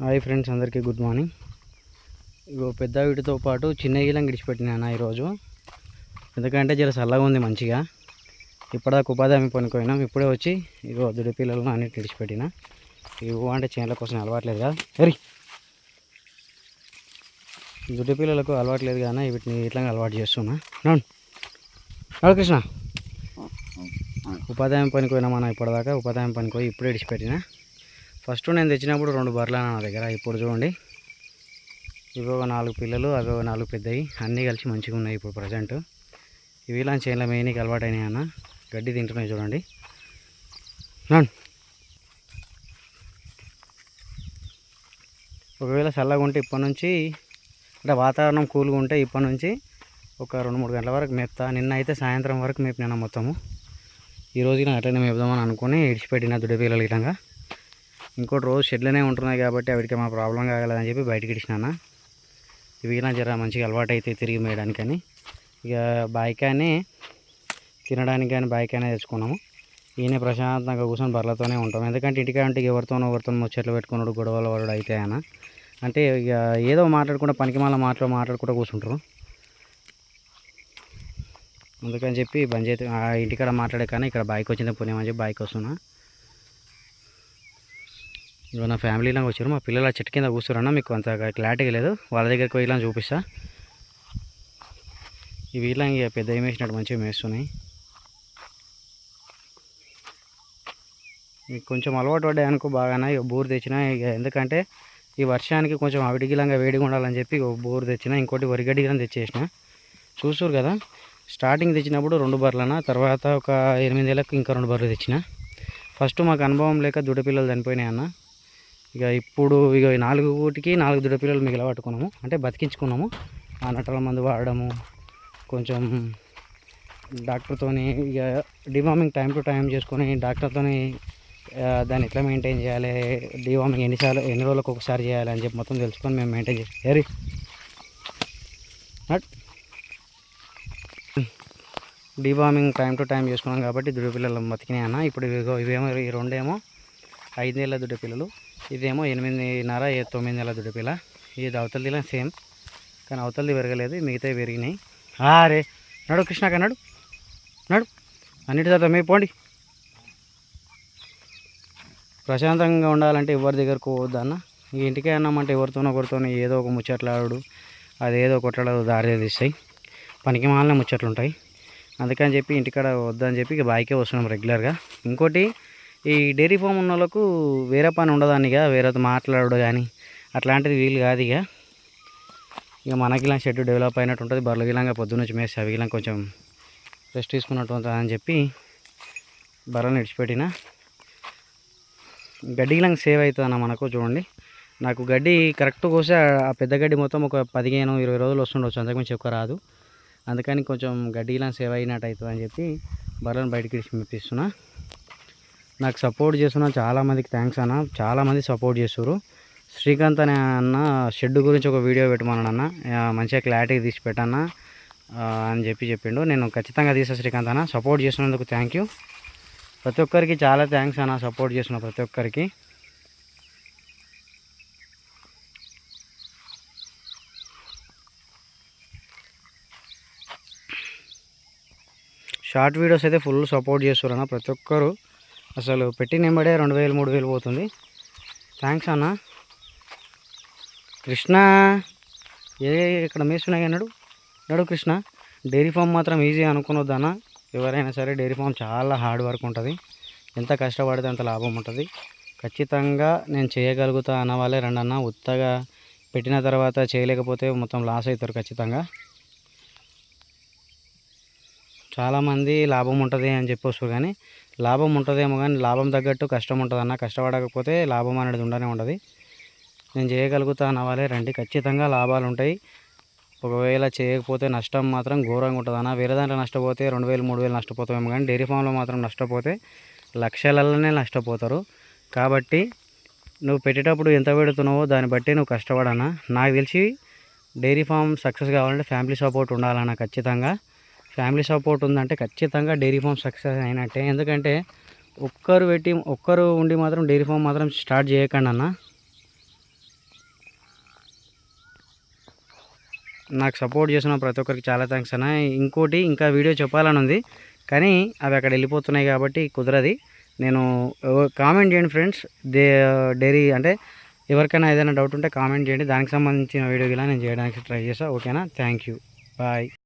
Hi friends అందరికీ good morning. ఇగో పెద్ద వీటితో పాటు చిన్న గీలం గిడిచిపెట్టినా ఈరోజు. ఎందుకంటే జర చల్లగా ఉంది మంచిగా. ఇప్పటిదాకా ఉపాధి హామీ పనిపోయినాం ఇప్పుడే వచ్చి ఇగో దుడి పిల్లలను అన్నిటి విడిచిపెట్టిన ఇవ్వ అంటే చేనుల కోసం అలవాట్లేదు కదా. సరి దుడ్డి పిల్లలకు అలవాట్లేదు కానీ వీటిని ఇట్లా అలవాటు చేస్తున్నా. నడు కృష్ణ! ఉపాధి హామీ పనికి పోయినా మనం ఇప్పటిదాకా. ఉపాధి హామీ పనికి పోయి ఇప్పుడే విడిచిపెట్టిన ఫస్ట్ నేను తెచ్చినప్పుడు రెండు బర్రెలు నా దగ్గర. ఇప్పుడు చూడండి. ఇవి ఒక నాలుగు పిల్లలు అవి ఒక నాలుగు పెద్దవి. అన్నీ కలిసి మంచిగా ఉన్నాయి ఇప్పుడు ప్రజెంట్. ఇవి ఇలా చేనుల మేయనికి అలవాటు అయినాయి అన్న. గడ్డి తింటున్నాయి చూడండి. ఒకవేళ చల్లగా ఉంటే ఇప్పటి నుంచి అంటే వాతావరణం కూల్గా ఉంటే ఇప్పటి నుంచి ఒక రెండు మూడు గంటల వరకు మేపుతా. నిన్న అయితే సాయంత్రం వరకు మేపినా మొత్తము. ఈరోజు నేను అట్లనే మేపుదామని అనుకుని ఇడిచిపెట్టిన దుడ్డ పిల్లలు ఇటంగా ఇంకోటి రోజు షెడ్లోనే ఉంటున్నాయి కాబట్టి వాటికి మా ప్రాబ్లం కాగలేదని చెప్పి బయటకి ఇచ్చినా ఇవి ఇలా జర మంచిగా అలవాటు అయితే తిరిగి మేయడానికని. ఇక బాయికానే తినడానికి కానీ బాయికాయనే తెచ్చుకున్నాము. ఈయన ప్రశాంతంగా కూర్చొని బర్రలతోనే ఉంటాం. ఎందుకంటే ఇంటికాంటే ఎవరితోనో ఎవరితోనో ముచ్చట్లు పెట్టుకున్నాడు గొడవలు వాడు అయితే ఆయన. అంటే ఇక ఏదో మాట్లాడుకుంటే పనికి మళ్ళీ మాట్లాడు మాట్లాడుకుంటూ కూర్చుంటారు. అందుకని చెప్పి బంద్ చేతి ఆ ఇంటికాడ మాట్లాడే కానీ ఇక్కడ బైక్ వచ్చింది పుణ్యమని చెప్పి బైక్ వస్తున్నా ఇవాళ నా ఫ్యామిలీలో వచ్చారు మా పిల్లలు ఆ చెట్టు కింద కూర్చోరన్నా మీకు అంత క్లారిటీగా లేదు. వాళ్ళ దగ్గరికి పోయి ఇలా చూపిస్తా. ఇవి ఇలా ఇక పెద్ద ఏం వేసినట్టు మంచిగా మేస్తున్నాయి. మీకు కొంచెం అలవాటు పడ్డాయి అనుకో బాగానే. ఇక బోర్ తెచ్చిన ఇక ఎందుకంటే ఈ వర్షానికి కొంచెం అవిడిగిలంగా వేడిగా ఉండాలని చెప్పి బోరు బోర్ తెచ్చిన ఇంకోటి వరిగడ్డి గిలం తెచ్చేసిన. చూసారు కదా? స్టార్టింగ్ తెచ్చినప్పుడు రెండు బర్రెలన తర్వాత ఒక ఎనిమిదేళ్ళకు ఇంకా రెండు బర్రెలు తెచ్చిన. ఫస్ట్ మాకు అనుభవం లేక దుడపిల్లలు చనిపోయినాయి అన్న ఇక ఇప్పుడు ఇక నాలుగు కోటికి నాలుగు దుడపిల్లలు మిగిల పట్టుకున్నాము. అంటే బతికించుకున్నాము. ఆ నటల మందు వాడడము కొంచెం డాక్టర్తోని ఇక డివార్మింగ్ టైం టు టైం చేసుకొని డాక్టర్తోని దాన్ని ఎట్లా మెయింటైన్ చేయాలి డివార్మింగ్ ఎన్నిసార్లు ఎన్ని రోజులకు ఒకసారి చేయాలి అని చెప్పి మొత్తం తెలుసుకొని మేము మెయింటైన్ చేసి ఏరి. నట్. డివార్మింగ్ టైం టు టైం చేసుకున్నాం కాబట్టి దుడ్డు పిల్లలు బతికినాయి అన్న. ఇప్పుడు ఇవేమో ఈ రెండేమో ఐదు నెలల పిల్లలు. ఇదేమో ఎనిమిదిన్నర తొమ్మిది నెలల దుడిపిల. ఇది అవతలదిలా సేమ్ కానీ అవతలది పెరగలేదు మిగతావి పెరిగినాయి. రే నడు కృష్ణాక కన్నాడు నడు. అన్నిటి తర్వాత మీ పోండి. ప్రశాంతంగా ఉండాలంటే ఎవరి దగ్గరకు పోవద్దు అన్న. ఈ ఇంటికే అన్నామంటే ఎవరితోనో ఒకరితోనో ఏదో ఒక ముచ్చట్లాడు అదేదో కొట్టడాలు దారి తీస్తాయి పనికి మాలిన ముచ్చట్లు ఉంటాయి అందుకని చెప్పి ఇంటికాడ వద్దని చెప్పి ఇక బాయికే వస్తున్నాం రెగ్యులర్గా. ఇంకోటి ఈ డైరీ ఫామ్ ఉన్న వాళ్ళకు వేరే పని ఉండదానిగా ఇక వేరేతో మాట్లాడు కానీ అట్లాంటిది వీలు కాదు ఇక ఇక మనకి ఇలా షెడ్ డెవలప్ అయినట్టు ఉంటుంది బర్రెలు గిలంగా పొద్దున్న నుంచి మేసి అవి గిలంగా కొంచెం రెస్ట్ తీసుకున్నట్టు అని చెప్పి బర్రెలను విడిచిపెట్టిన. గడ్డి గిలంగా సేవ్ అవుతుందన్న మనకు చూడండి. నాకు గడ్డి కరెక్ట్ కోసే ఆ- పెద్ద గడ్డి మొత్తం ఒక పదిహేను ఇరవై రోజులు వస్తుండొచ్చు అంతకుమించి ఎక్కువ రాదు. అందుకని కొంచెం గడ్డి ఇలా సేవ్ అయినట్టు అవుతుంది అని చెప్పి బర్రెలను బయటికి తీసి మెప్పిస్తున్నా నాకు సపోర్ట్ చేస్తున్న చాలామందికి థ్యాంక్స్ అన్న. చాలామంది సపోర్ట్ చేస్తారు శ్రీకాంత్ అనే అన్న షెడ్ గురించి ఒక వీడియో పెట్టమన్నాడు అన్న. మంచిగా క్లారిటీ తీసి పెట్టన్న అని చెప్పి చెప్పిండు. నేను ఖచ్చితంగా తీసా శ్రీకాంత్ అన్న. సపోర్ట్ చేసినందుకు థ్యాంక్ యూ ప్రతి ఒక్కరికి చాలా థ్యాంక్స్ అన్న సపోర్ట్ చేసిన ప్రతి ఒక్కరికి. షార్ట్ వీడియోస్ అయితే ఫుల్ సపోర్ట్ చేస్తారు అన్న ప్రతి ఒక్కరు. అసలు పెట్టి నెంబడే రెండు వేలు మూడు వేలు పోతుంది. థ్యాంక్స్ అన్న. కృష్ణ ఏ ఇక్కడ మేస్తున్నాయి నడు నడు కృష్ణ డైరీ ఫామ్ మాత్రం ఈజీ అనుకునొద్దు అన్న. ఎవరైనా సరే డైరీ ఫామ్ చాలా హార్డ్ వర్క్ ఉంటుంది. ఎంత కష్టపడితే అంత లాభం ఉంటుంది. ఖచ్చితంగా నేను చేయగలుగుతా అన్న వాళ్ళే రెండన్న ఉత్తగా పెట్టిన తర్వాత చేయలేకపోతే మొత్తం లాస్ అవుతారు ఖచ్చితంగా. చాలామంది లాభం ఉంటుంది అని చెప్పొచ్చు కానీ లాభం ఉంటుందేమో కానీ లాభం తగ్గట్టు కష్టం ఉంటుంది అన్న కష్టపడకపోతే లాభం అనేది ఉండనే ఉండదు. నేను చేయగలుగుతా అన్న రండి. ఖచ్చితంగా లాభాలు ఉంటాయి ఒకవేళ చేయకపోతే నష్టం మాత్రం ఘోరంగా ఉంటుంది అన్న వేరే దాంట్లో నష్టపోతే రెండు వేలు మూడు వేలు నష్టపోతామేమో కానీ డైరీ ఫామ్లో మాత్రం నష్టపోతే లక్షలలోనే నష్టపోతారు. కాబట్టి నువ్వు పెట్టేటప్పుడు ఎంత పెడుతున్నావో దాన్ని బట్టి నువ్వు కష్టపడన్నా. నాకు తెలిసి డైరీ ఫామ్ సక్సెస్ కావాలంటే ఫ్యామిలీ సపోర్ట్ ఉండాలన్న ఖచ్చితంగా. ఫ్యామిలీ సపోర్ట్ ఉందంటే ఖచ్చితంగా డైరీ ఫామ్ సక్సెస్ అయినట్టే. ఎందుకంటే ఒక్కరు పెట్టి ఒక్కరు ఉండి మాత్రం డైరీ ఫామ్ మాత్రం స్టార్ట్ చేయకండి అన్న. నాకు సపోర్ట్ చేసిన ప్రతి ఒక్కరికి చాలా థ్యాంక్స్ అన్న. ఇంకోటి ఇంకా వీడియో చెప్పాలని ఉంది. కానీ అవి అక్కడ వెళ్ళిపోతున్నాయి కాబట్టి కుదరది. నేను కామెంట్ చేయండి ఫ్రెండ్స్. దే డైరీ అంటే ఎవరికైనా ఏదైనా డౌట్ ఉంటే కామెంట్ చేయండి. దానికి సంబంధించిన వీడియో ఇలా నేను చేయడానికి ట్రై చేస్తాను ఓకేనా? Thank you bye.